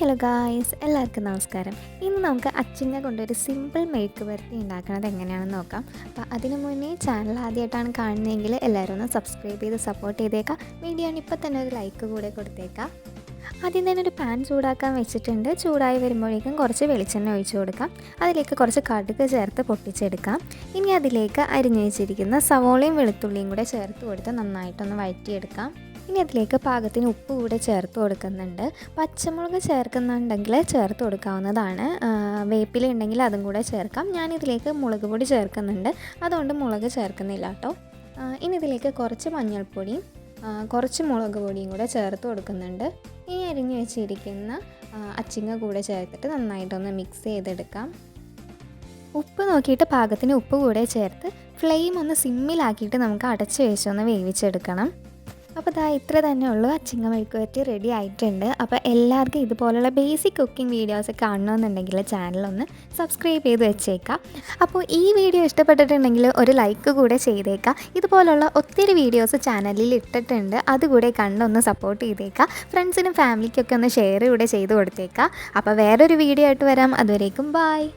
Hello guys എല്ലാവർക്കും നമസ്കാരം. ഇന്ന് നമുക്ക് അച്ചിങ്ങ കൊണ്ടൊരു സിമ്പിൾ മെഴുക്ക് പുരട്ടി ഉണ്ടാക്കുന്നത് എങ്ങനെയാണെന്ന് നോക്കാം. അപ്പോൾ അതിനു മുന്നേ ചാനൽ ആദ്യമായിട്ടാണ് കാണുന്നതെങ്കിൽ എല്ലാവരും ഒന്ന് സബ്സ്ക്രൈബ് ചെയ്ത് സപ്പോർട്ട് ചെയ്തേക്കാം. വീഡിയോ ഇപ്പോൾ തന്നെ ഒരു ലൈക്ക് കൂടെ കൊടുത്തേക്കാം. ആദ്യം തന്നെ ഒരു പാൻ ചൂടാക്കാൻ വെച്ചിട്ടുണ്ട്. ചൂടായി വരുമ്പോഴേക്കും കുറച്ച് വെളിച്ചെണ്ണ ഒഴിച്ചു കൊടുക്കാം. അതിലേക്ക് കുറച്ച് കടുക് ചേർത്ത് പൊട്ടിച്ചെടുക്കാം. ഇനി അതിലേക്ക് അരിഞ്ഞു വെച്ചിരിക്കുന്ന സവോളയും വെളുത്തുള്ളിയും കൂടെ ചേർത്ത് കൊടുത്ത് നന്നായിട്ടൊന്ന് വഴറ്റിയെടുക്കാം. ഇനി അതിലേക്ക് പാകത്തിന് ഉപ്പ് കൂടെ ചേർത്ത് കൊടുക്കുന്നുണ്ട്. പച്ചമുളക് ചേർക്കുന്നുണ്ടെങ്കിൽ ചേർത്ത് കൊടുക്കാവുന്നതാണ്. വേപ്പില ഉണ്ടെങ്കിൽ അതും കൂടെ ചേർക്കാം. ഞാനിതിലേക്ക് മുളക് പൊടി ചേർക്കുന്നുണ്ട്. അതുകൊണ്ട് മുളക് ചേർക്കുന്നില്ല കേട്ടോ. ഇനി ഇതിലേക്ക് കുറച്ച് മഞ്ഞൾപ്പൊടിയും കുറച്ച് മുളക് പൊടിയും കൂടെ ചേർത്ത് കൊടുക്കുന്നുണ്ട്. ഈ അരിഞ്ഞു വെച്ചിരിക്കുന്ന അച്ചിങ്ങ കൂടെ ചേർത്തിട്ട് നന്നായിട്ടൊന്ന് മിക്സ് ചെയ്തെടുക്കാം. ഉപ്പ് നോക്കിയിട്ട് പാകത്തിന് ഉപ്പ് കൂടെ ചേർത്ത് ഫ്ലെയിം ഒന്ന് സിമ്മിലാക്കിയിട്ട് നമുക്ക് അടച്ച് വെച്ചൊന്ന് വേവിച്ചെടുക്കണം. അപ്പോൾ ഇതാ ഇത്ര തന്നെ ഉള്ളൂ. അച്ചിങ്ങ മെഴുക്കുവരട്ടി റെഡി ആയിട്ടുണ്ട്. അപ്പോൾ എല്ലാവർക്കും ഇതുപോലുള്ള ബേസിക് കുക്കിംഗ് വീഡിയോസ് കാണണമെന്നുണ്ടെങ്കിൽ ചാനലൊന്ന് സബ്സ്ക്രൈബ് ചെയ്ത് വെച്ചേക്കാം. അപ്പോൾ ഈ വീഡിയോ ഇഷ്ടപ്പെട്ടിട്ടുണ്ടെങ്കിൽ ഒരു ലൈക്ക് കൂടെ ചെയ്തേക്കാം. ഇതുപോലുള്ള ഒത്തിരി വീഡിയോസ് ചാനലിൽ ഇട്ടിട്ടുണ്ട്. അതുകൂടെ കണ്ടൊന്ന് സപ്പോർട്ട് ചെയ്തേക്കാം. ഫ്രണ്ട്സിനും ഫാമിലിക്കൊക്കെ ഒന്ന് ഷെയർ കൂടെ ചെയ്ത് കൊടുത്തേക്കാം. അപ്പോൾ വേറൊരു വീഡിയോ ആയിട്ട് വരാം. അതുവരേക്കും ബായ്